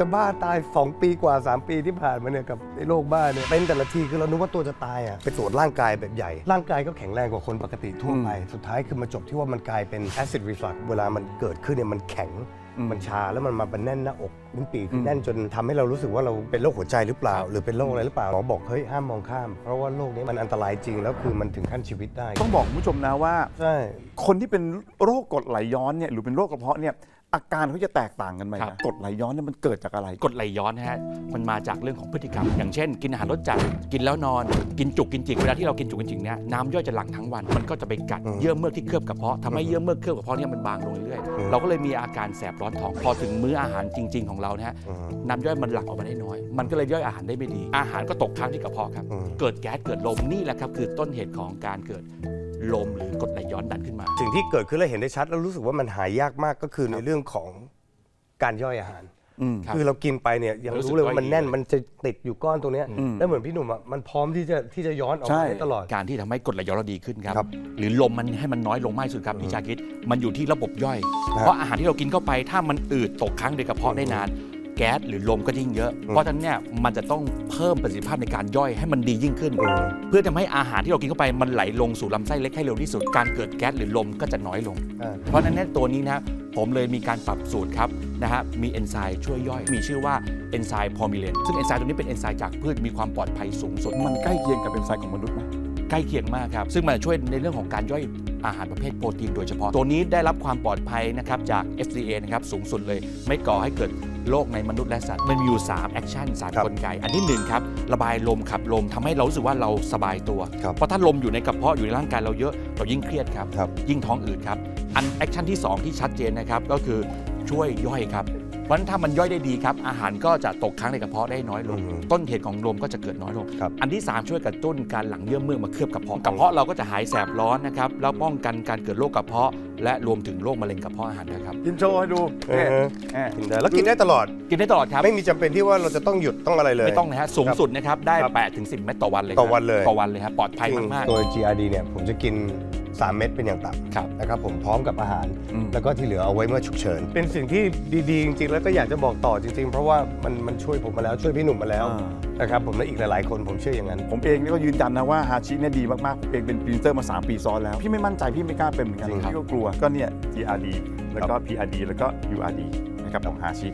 จะบ้าตาย 2 ปีกว่า 3 ปีที่ผ่านมาเนี่ยกับไอ้โรคบ้าเนี่ยเป็นแต่ละทีคือเรานึกว่าตัวจะตายอะไปตรวจร่างกายแบบใหญ่ ร่างกายก็แข็งแรงกว่าคนปกติทั่วไป สุดท้ายคือมาจบที่ว่ามันกลายเป็น acid reflux เวลามันเกิดขึ้นเนี่ยมันแข็งมันชาแล้วมันมาเป็นแน่นหน้าอกลิ้นปีคือแน่นจนทำให้เรารู้สึกว่าเราเป็นโรคหัวใจหรือเปล่า หรือเป็นโรคอะไรหรือเปล่าหมอบอกเฮ้ยห้ามมองข้าม เพราะว่าโรคนี้มันอันตรายจริงแล้วคือมันถึงขั้นชีวิตได้ต้องบอกคุณผู้ชมนะว่า ใช่ คนที่เป็นโรคกรดไหลย้อนเนี่ยหรือเป็นโรคกระเพาะเนี่ยอาการเขาจะแตกต่างกันไหมครับ นะกรดไหลย้อนเนี่ยมันเกิดจากอะไร กรดไหลย้อนนะฮะ มันมาจากเรื่องของพฤติกรรม อย่างเช่น กินอาหารรสจัด กินแล้วนอน กินจุกกินจิก เวลาที่เรากินจุกกินจิกเนี่ยน้ำย่อยจะหลั่งทั้งวัน มันก็จะไปกัดอืมเยื่อเมือกที่เคลือบกระเพาะทำให้เยื่อเมือกเคลือบกระเพาะเนี่ยมันบางลงเรื่อยอืม ๆ เราก็เลยมีอาการแสบร้อนท้อง พอถึงมื้ออาหารจริง ๆ ของเรานะฮะอืมน้ำย่อยมันหลั่งออกมาได้น้อย มันก็เลยย่อยอาหารได้ไม่ดี อาหารก็ตกค้างที่กระเพาะครับอืมเกิดแก๊สเกิดลมนี่แหละครับคือต้นเหตุของการเกิดลมหรือกรดไหลย้อนดันขึ้นมา สิ่งที่เกิดขึ้นแล้วเห็นได้ชัดแล้วรู้สึกว่ามันหายยากมากก็คือในเรื่องของการย่อยอาหารอืม ครับคือเรากินไปเนี่ยยังรู้สึกรู้เลยว่ามันย่อยแน่นเลยมันจะติดอยู่ก้อนตรงเนี้ยอืมแล้วเหมือนพี่หนุ่มอะมันพร้อมที่จะที่จะย้อนออกใช่มาได้ตลอด การที่ทำให้กรดไหลย้อนเราดีขึ้นครับครับ หรือลมมันให้มันน้อยลงมากที่สุดครับพี่ชาคิดมันอยู่ที่ระบบย่อยครับเพราะอาหารที่เรากินเข้าไปถ้ามันอืดตกค้างในกระเพาะได้นานแก๊สหรือลมก็ยิ่งเยอะ เพราะฉะนั้นเนี่ยมันจะต้องเพิ่มประสิทธิภาพในการย่อยให้มันดียิ่งขึ้นอืมเพื่อทำให้อาหารที่เรากินเข้าไปมันไหลลงสู่ลำไส้เล็กให้เร็วที่สุด การเกิดแก๊สหรือลมก็จะน้อยลงอ่าเพราะฉะนั้นเนี่ยตัวนี้นะผมเลยมีการปรับสูตรครับ นะฮะมีเอนไซม์ช่วยย่อย มีชื่อว่าเอนไซม์พอมิเลนซึ่งเอนไซม์ตัวนี้เป็นเอนไซม์จากพืชมีความปลอดภัยสูงสุด มันใกล้เคียงกับเป็นไซม์ของมนุษย์ไหมใกล้เคียงมากครับ ซึ่งมันจะช่วยในเรื่องของการย่อยอาหารประเภทโปรตีนโดยเฉพาะ ตัวนี้ได้รับความปลอดภัยนะครับจาก FDA นะครับสูงสุดเลย ไม่ก่อให้เกิดโรคในมนุษย์และสัตว์ มันมีอยู่ 3 แอคชั่นสามครับกลไก อันที่หนึ่งครับระบายลมขับลมทำให้เรารู้สึกว่าเราสบายตัวครับเพราะถ้าลมอยู่ในกระเพาะอยู่ในร่างกายเราเยอะเรายิ่งเครียดครับครับยิ่งท้องอืดครับ อันแอคชั่นที่ 2 ที่ชัดเจนนะครับก็คือ ช่วยย่อยครับเพราะฉะนั้นถ้ามันย่อยได้ดีครับ อาหารก็จะตกค้างในกระเพาะได้น้อยลง อืมต้นเหตุของลมก็จะเกิดน้อยลง ครับ อันที่ 3 ช่วยกระตุ้นการหลั่งเยื่อเมือกมาเคลือบกระเพาะกระเพาะเราก็จะหายแสบร้อนนะครับแล้วป้องกันการเกิดโรคกระเพาะ และรวมถึงโรคมะเร็งกระเพาะอาหารด้วยครับกินโชว์ให้ดูเอเนี่ยอแหม่กินได้แล้วกินได้ตลอด กินได้ตลอดครับ ไม่มีจำเป็นที่ว่าเราจะต้องหยุดต้องอะไรเลย ไม่ต้องนะฮะสูงสุดนะครับได้ครับ8ถึง10 เม็ดต่อวันเลยต่อวันเลย ต่อวันเลยครับปลอดภัยจริงมาก ตัว GRD เนี่ยผมจะกิน 3 เม็ดเป็นอย่างต่ๆครับำนะครับผมพร้อมกับอาหาร อืม แล้วก็ที่เหลือเอาไว้เมื่อฉุกเฉิน เป็นสิ่งที่ดีๆ จริงๆ แล้วก็อยากจะบอกต่อจริง ๆ เพราะว่ามันมันช่วยผมมาแล้วช่วยพี่หนุ่มมาแล้วอ่านะครับผมและอีกหลายๆคนผมเชื่ออย่างนั้น ผมเองนี่ก็ยืนยันนะว่าฮาชิเนี่ยดีมากๆ ผมเองเป็นพรีเซนเตอร์มา 3 ปีซ้อนแล้ว พี่ไม่มั่นใจพี่ไม่กล้าเป็นเหมือนกัน จริงครับ พี่ก็กลัว ก็เนี่ย GRD แล้วก็ PRD แล้วก็ URD นะครับของฮาชิ